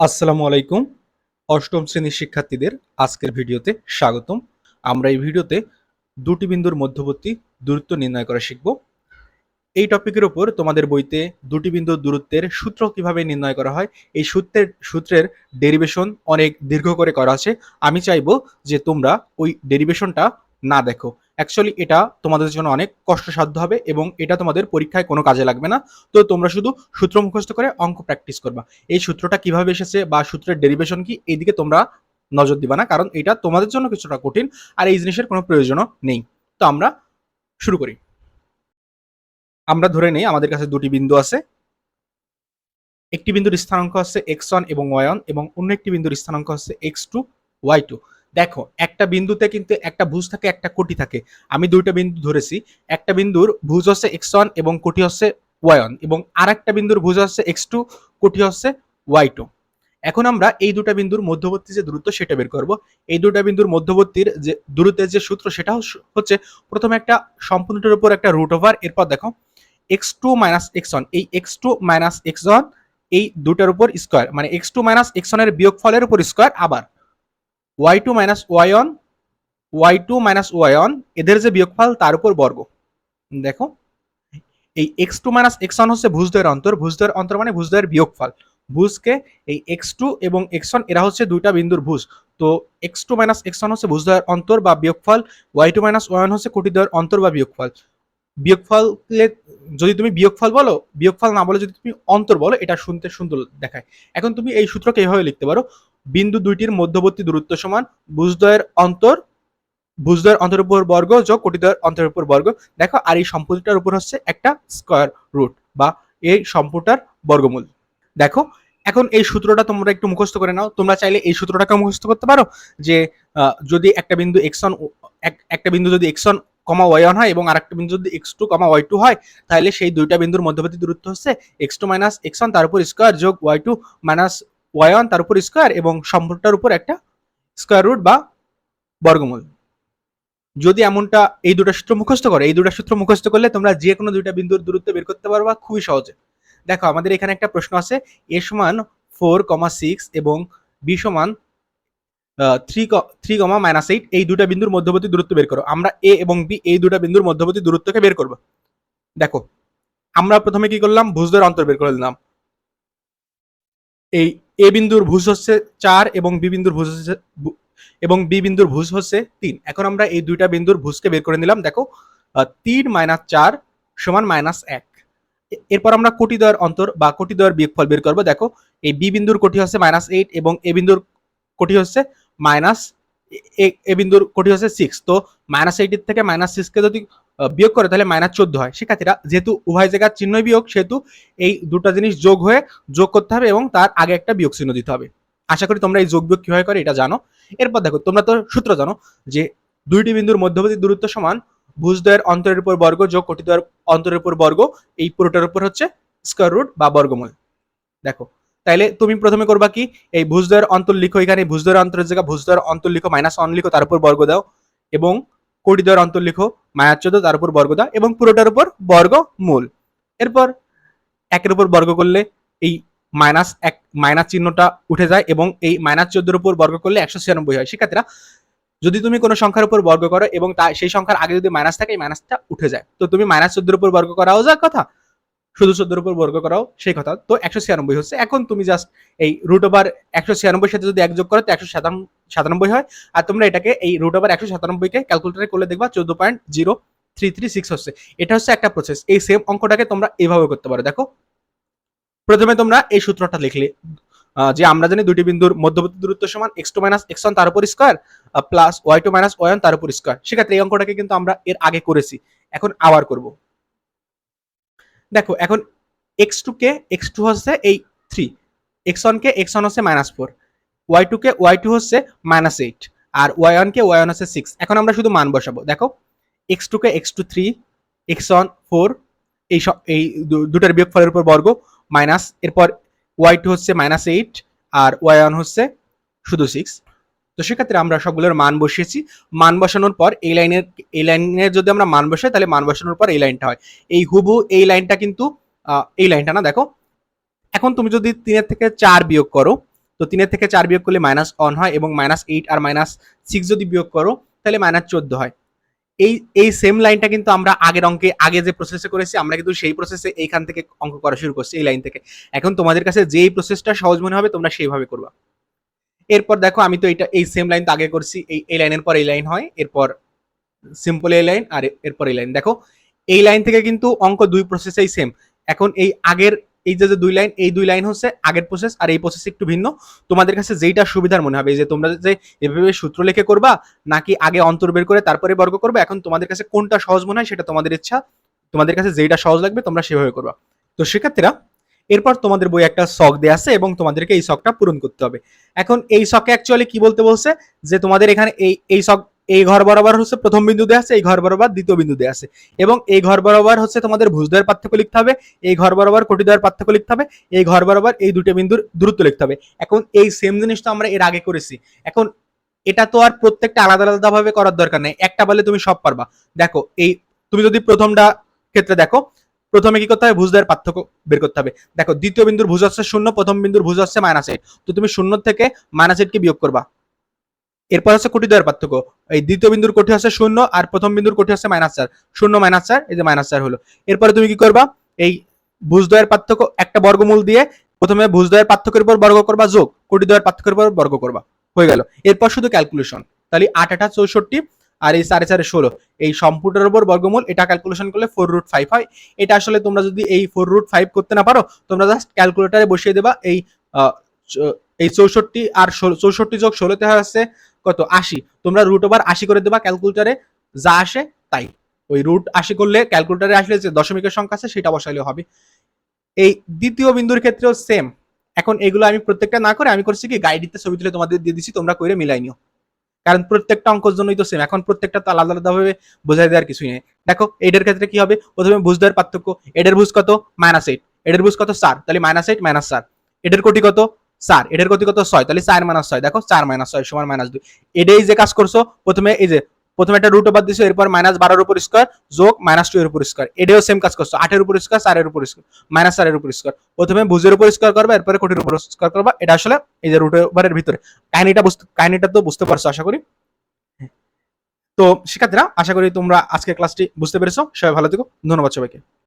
আসসালামু আলাইকুম। অষ্টম শ্রেণির শিক্ষার্থীদের আজকের ভিডিওতে স্বাগতম। আমরা এই ভিডিওতে দুটি বিন্দুর মধ্যবর্তী দূরত্ব নির্ণয় করা শিখব। এই টপিকের উপর তোমাদের বইতে দুটি বিন্দুর দূরত্বের সূত্র কীভাবে নির্ণয় করা হয়, এই সূত্রের সূত্রের ডেরিভেশন অনেক দীর্ঘ করে করা আছে। আমি চাইব যে তোমরা ওই ডেরিভেশনটা না দেখো। অ্যাকচুয়ালি এটা তোমাদের জন্য অনেক কষ্টসাধ্য হবে এবং এটা তোমাদের পরীক্ষায় কোনো কাজে লাগবে না। তো তোমরা শুধু সূত্র মুখস্থ করে অঙ্ক প্র্যাকটিস করবা। এই সূত্রটা কীভাবে এসেছে বা সূত্রের ডেরিভেশন কি, এইদিকে তোমরা নজর দিবা না, কারণ এটা তোমাদের জন্য কিছুটা কঠিন আর এই জিনিসের কোনো প্রয়োজনও নেই। তো আমরা শুরু করি। আমরা ধরে নেই আমাদের কাছে দুটি বিন্দু আছে। একটি বিন্দুর স্থানাঙ্ক হচ্ছে এক্স ওয়ান এবং ওয়ান এবং অন্য একটি বিন্দুর স্থানাঙ্ক হচ্ছে এক্স টু ওয়াই টু দেখো, একটা বিন্দুতে কিন্তু একটা ভুজ থাকে, একটা কোটি থাকে। আমি দুইটা বিন্দু ধরেছি। একটা বিন্দুর ভুজ হচ্ছে এক্স ওয়ান এবং কোটি হচ্ছে ওয়াই ওয়ান এবং আর একটা বিন্দুর ভুজ হচ্ছে এক্স টু, কোটি হচ্ছে ওয়াই টু। এখন আমরা এই দুটা বিন্দুর মধ্যবর্তী যে দূরত্ব, সেটা বের করব। এই দুটা বিন্দুর মধ্যবর্তীর যে দূরত্বের যে সূত্র, সেটা হচ্ছে প্রথমে একটা সম্পূর্ণটার উপর একটা রুট ওভার এরপর দেখো, x two minus x one. এই x two minus x one, এই দুটার উপর স্কোয়ার মানে এক্স টু মাইনাস এক্স ওয়ানের বিয়োগ ফলের উপর স্কোয়ার আবার। Y two minus y one y two minus y one এদের যে বিয়োগফল, তার উপর বর্গ। দেখো, এই x two minus x one হচ্ছে ভুজদ্বয়ের অন্তর। ভুজদ্বয়ের অন্তর মানে ভুজদ্বয়ের বিয়োগফল। ভুজকে এই এক্স টু এবং এক্স ওয়ান এরা হচ্ছে দুইটা বিন্দুর ভুজ। তো x two minus x one হচ্ছে ভুজদ্বয়ের অন্তর বা বিয়োগফল ওয়াই টু মাইনাস ওয়ান হচ্ছে কোটিদ্বয়ের অন্তর বা বিয়োগফল। বিয়োগফল যদি তুমি বিয়োগফল বলো, বিয়োগফল না বলে যদি তুমি অন্তর বলো, এটা শুনতে সুন্দর দেখায়। এখন তুমি এই সূত্রকে এইভাবে লিখতে পারো। বিন্দু দুইটির মধ্যবর্তী দূরত্ব সমান ভুজদ্বয়ের অন্তর ভুজদ্বয়ের অন্তর উপর বর্গ যোগ কোটিদ্বয়ের অন্তরের উপর বর্গ। দেখো, আর এই সম্পূর্ণটার উপর হচ্ছে একটা স্কয়ার রুট বা এই সম্পূর্ণটার বর্গমূল। দেখো, এখন এই সূত্রটা তোমরা একটু মুখস্থ করে নাও। তোমরা চাইলে এই সূত্রটাকে মুখস্থ করতে পারো যে যদি একটা বিন্দু এক্স একটা বিন্দু যদি এক্স কমা ওয়াই ওয়ান হয় এবং আরেকটা বিন্দু যদি x two comma y two হয় তাহলে সেই দুইটা বিন্দুর মধ্যবর্তী দূরত্ব হচ্ছে x two minus x one তার উপর স্কোয়ার যোগ y two minus y one তার উপর স্কোয়ার এবং সম্পূর্ণটার উপর একটা স্কোয়ার রুট বা বর্গমূল। যদি এমনটা এই দুটো সূত্র মুখস্থ করে, এই দুটো সূত্র মুখস্থ করলে তোমরা যে কোনো দুইটা বিন্দুর দূরত্ব বের করতে পারবা খুবই সহজে। দেখো, আমাদের এখানে একটা প্রশ্ন আছে এ সমান ফোর কমা সিক্স এবং বি সমান three three comma minus eight এই দুটা বিন্দুর মধ্যবর্তী দূরত্ব বের করো। আমরা এ এবং বি এই দুটা বিন্দুর মধ্যবর্তী দূরত্বকে বের করব। দেখো, আমরা প্রথমে কি করলাম? ভুজদের অন্তর বের করে দিলাম এই এ বিন্দুর ভুজ হচ্ছে চার এবং বি বিন্দুর ভুজ হচ্ছে এবং বি বিন্দুর ভুজ হচ্ছে তিন। এখন আমরা এই দুইটা বিন্দুর ভুজকে বের করে নিলাম। দেখো তিন মাইনাস চার সমান মাইনাস এক। এরপর আমরা কোটি দ্বয়ের অন্তর বা কোটি দ্বয়ের বিয়োগফল বের করব। দেখো, এই বি বিন্দুর কোটি হচ্ছে মাইনাস এইট এবং এ বিন্দুর কোটি হচ্ছে মাইনাস এ বিন্দুর কোটি হচ্ছে সিক্স তো মাইনাস এইটের থেকে মাইনাস সিক্সকে যদি বিয়োগ করে তাহলে মাইনাস চোদ্দ হয়। শিক্ষার্থীরা, যেহেতু উভয় জায়গার চিহ্নই বিয়োগ, সেহেতু এই দুটো জিনিস যোগ হয়ে যোগ করতে হবে এবং তার আগে একটা বিয়োগ চিহ্ন দিতে হবে। আশা করি তোমরা এই যোগ বিয়োগ কীভাবে করে এটা জানো। এরপর দেখো, তোমরা তো সূত্র জানো যে দুইটি বিন্দুর মধ্যবর্তী দূরত্ব সমান ভুজদ্বয়ের অন্তরের উপর বর্গ যোগ কোটিদ্বয়ের অন্তরের উপর বর্গ, এই পুরোটার উপর হচ্ছে স্কয়ার রুট বা বর্গমূল। দেখো তাইলে তুমি প্রথমে করবা কি? এই ভুজদ্বয়ের অন্তর লিখো এখানে ভুজদ্বয়ের অন্তরের জায়গা ভুজদ্বয়ের অন্তর লিখো মাইনাস ওয়ান লিখো, তার উপর বর্গ দাও। এবং কোটিদ্বয়ের অন্তর লিখো মাইনাস চোদ্দ, তার উপর বর্গ দাও, এবং পুরোটার উপর বর্গ মূল। এরপর একের উপর বর্গ করলে এই মাইনাস এক মাইনাস চিহ্নটা উঠে যায় এবং এই মাইনাস চোদ্দোর উপর বর্গ করলে একশো ছিয়ানব্বই হয়। শিক্ষার্থীরা, যদি তুমি কোনো সংখ্যার উপর বর্গ করো এবং তা, সেই সংখ্যার আগে যদি মাইনাস থাকে, এই মাইনাসটা উঠে যায়। তো তুমি মাইনাস চোদ্দোর উপর বর্গ করাও যাক কথা। শুধু চোদ্দোর উপর বর্গ করাও সেই কথা। তো একশো ছিয়ানব্বই হচ্ছে। এখন তুমি জাস্ট এই রুট ওভার একশো ছিয়ানব্বই সাথে যদি এক যোগ করো, তো একশো সাতানব্বই হয়। আর তোমরা এটাকে এই রুট ওভার একশো সাতানব্বইকে ক্যালকুলেটারে করলে দেখবা চোদ্দ point zero three three six হচ্ছে। এটা হচ্ছে একটা প্রসেস এই সেম অঙ্কটাকে তোমরা এইভাবে করতে পারো। দেখো, প্রথমে তোমরা এই সূত্রটা লিখলে। যে আমরা জানি দুটি বিন্দুর মধ্যবর্তী দূরত্ব সমান x two minus x one তার উপর square plus y two minus y one তার উপর স্কোয়ার সেক্ষেত্রে এই অঙ্কটাকে কিন্তু আমরা এর আগে করেছি। এখন আবার করব। দেখো, এখন এক্স টু কে এক্স টু হচ্ছে এই থ্রি এক্স ওয়ান কে এক্স ওয়ান হচ্ছে মাইনাস ফোর ওয়াই টু কে ওয়াই টু হচ্ছে মাইনাস এইট আর ওয়াই ওয়ান কে ওয়াই ওয়ান হচ্ছে সিক্স এখন আমরা শুধু মান বসাবো। দেখো এক্স টু কে x two three x one four এই সব এই দুটার বিয়োগফলের উপর বর্গ মাইনাস এরপর ওয়াই টু হচ্ছে মাইনাস এইট আর ওয়াই ওয়ান হচ্ছে শুধু সিক্স তো সেক্ষেত্রে আমরা সবগুলোর মান বসিয়েছি। মান বসানোর পর এই লাইনের এই লাইনের যদি আমরা মান বসাই, তাহলে মান বসানোর পর এই লাইনটা হয়। এই হুবু এই লাইনটা কিন্তু এই লাইনটা না, দেখো। এখন তুমি যদি তিনের থেকে চার বিয়োগ করো, তো তিনের থেকে চার বিয়োগ করলে মাইনাস ওয়ান হয় এবং মাইনাস এইট আর মাইনাস সিক্স যদি বিয়োগ করো, তাহলে মাইনাস চোদ্দ হয়। এই এই সেম লাইনটা কিন্তু আমরা আগের অঙ্কে, আগে যে প্রসেসে করেছি, আমরা কিন্তু সেই প্রসেসে এইখান থেকে অঙ্ক করা শুরু করছি, এই লাইন থেকে। এখন তোমাদের কাছে যেই প্রসেসটা সহজ মনে হবে, তোমরা সেইভাবে করবা। এরপর দেখো, আমি তো এটা, এই সেম লাইন তো আগে করছি, এই এই লাইনের পর এই লাইন হয়, এরপর সিম্পল এই লাইন আর এরপর এই লাইন দেখো, এই লাইন থেকে কিন্তু অঙ্ক দুই প্রসেসেই সেম এখন এই আগের, এই যে দুই লাইন এই দুই লাইন হচ্ছে আগের প্রসেস আর এই প্রসেস একটু ভিন্ন। তোমাদের কাছে যেইটা সুবিধার মনে হবে, যে তোমরা যে এভাবে সূত্র লিখে করবা, নাকি আগে অন্তর বের করে তারপরে বর্গ করবে, এখন তোমাদের কাছে কোনটা সহজ মনে হয় সেটা তোমাদের ইচ্ছা, তোমাদের কাছে যেইটা সহজ লাগবে তোমরা সেভাবে করবা। তো শিক্ষার্থীরা এরপর তোমাদের বই একটা শখ দেয়া আছে এবং তোমাদেরকে এই শখটা পূরণ করতে হবে। এখন এই শখে অ্যাকচুয়ালি কি বলতে বলছে? যে তোমাদের এখানে এই এই শখ, এই ঘর বরাবর হচ্ছে প্রথম বিন্দু দেওয়া আছে, এই ঘর বরাবর দ্বিতীয় বিন্দু দেওয়া আছে। এবং এই ঘর বরাবর হচ্ছে তোমাদের ভুজদ্বয়ের পার্থক্য লিখতে হবে, এই ঘর বরাবর কোটিদ্বয়ের পার্থক্য লিখতে হবে, এই ঘর বরাবর এই দুটো বিন্দুর দূরত্ব লিখতে হবে। এখন এই সেম জিনিসটা আমরা এর আগে করেছি। এখন এটা তো আর প্রত্যেকটা আলাদা আলাদা ভাবে করার দরকার নেই। একটা বলে তুমি সব পারবা। দেখো, এই, তুমি যদি প্রথমটা ক্ষেত্রে দেখো প্রথমে কি করতে হবে? ভুজদ্বয়ের পার্থক্য বের করতে হবে। দেখো, দ্বিতীয় বিন্দুর ভুজ হচ্ছে শূন্য, প্রথম বিন্দুর ভুজ হচ্ছে মাইনাস এইট তো তুমি শূন্য থেকে মাইনাস এইট কে বিয়োগ করবা। এরপর হচ্ছে কোটি দ্বয়ের পার্থক্য। এই দ্বিতীয় বিন্দুর কোটি হচ্ছে শূন্য আর প্রথম বিন্দুর কোটি হচ্ছে মাইনাস চার। শূন্য মাইনাস চার, এই যে মাইনাস চার হলো। এরপরে তুমি কি করবা? এই ভুজদ্বয়ের পার্থক্য একটা বর্গমূল দিয়ে প্রথমে ভুজদ্বয়ের পার্থক্যের উপর বর্গ করবা, যোগ। কোটি দ্বয়ের পার্থক্যের উপর বর্গ করবা। হয়ে গেল। এরপর শুধু ক্যালকুলেশন তাহলে আট আটা চৌষট্টি আর এই সাড়ে চারে ষোলো। এই সম্পূর্ণের উপর বর্গমূল, এটা ক্যালকুলেশন করলে ফোর রুট ফাইভ হয়। এটা আসলে তোমরা যদি এই ফোর রুট ফাইভ করতে না পারো, তোমরা জাস্ট ক্যালকুলেটারে বসিয়ে দেবা, এই এই চৌষট্টি আর চৌষট্টি যোগ ষোলোতে হচ্ছে কত? আশি। তোমরা রুট ওভার আশি করে দেবা ক্যালকুলেটারে যা আসে তাই। ওই রুট আশি করলে ক্যালকুলেটারে আসলে যে দশমিকের সংখ্যা আছে, সেটা বসাইলে হবে। এই দ্বিতীয় বিন্দুর ক্ষেত্রেও সেম এখন এগুলো আমি প্রত্যেকটা না করে, আমি করছি কি গাইডিতে ছবি তুলে তোমাদের দিয়ে দিচ্ছি, তোমরা করে মিলাই নিও। কারণ প্রত্যেকটা অঙ্কের জন্যই তো সেম এখন প্রত্যেকটা তো আলাদা আলাদাভাবে বোঝাই দেওয়ার কিছুই নেই। দেখো এটার ক্ষেত্রে কি হবে? প্রথমে বুঝ দেওয়ার পার্থক্য। এটার বুঝ কত? মাইনাস এইট এটার বুঝ কত? চার। তাহলে মাইনাস এইট মাইনাস চার। এটার কোটি কত? চার। এটার কোটি কত? ছয়। তাহলে চার মাইনাস ছয়। দেখো, চার মাইনাস ছয় সমান মাইনাস দুই। এটাই যে কাজ করছ, প্রথমে এই যে প্রথমে একটা রুট ওভার দিছো, এরপর মাইনাস বারোর উপর স্কোয়ার যোগ মাইনাস টু এর উপর স্কোয়ার এটাও সেম কাজ করছ, আটের উপর স্কোয়ার চারের উপর স্কোয়ার মাইনাস চারের উপর স্কোয়ার প্রথমে ভুজের উপর স্কোয়ার করবে, এরপরে কোটির উপর স্কোয়ার করবে, এটা আসলে এই যে রুট ওভারের ভিতরে। কাহিনীটা বুঝতে, কাহিনীটা তো বুঝতে পারছ, আশা করি। তো শিক্ষার্থীরা, আশা করি তোমরা আজকের ক্লাসটি বুঝতে পেরেছ। সবাই ভালো থেকো, ধন্যবাদ সবাইকে।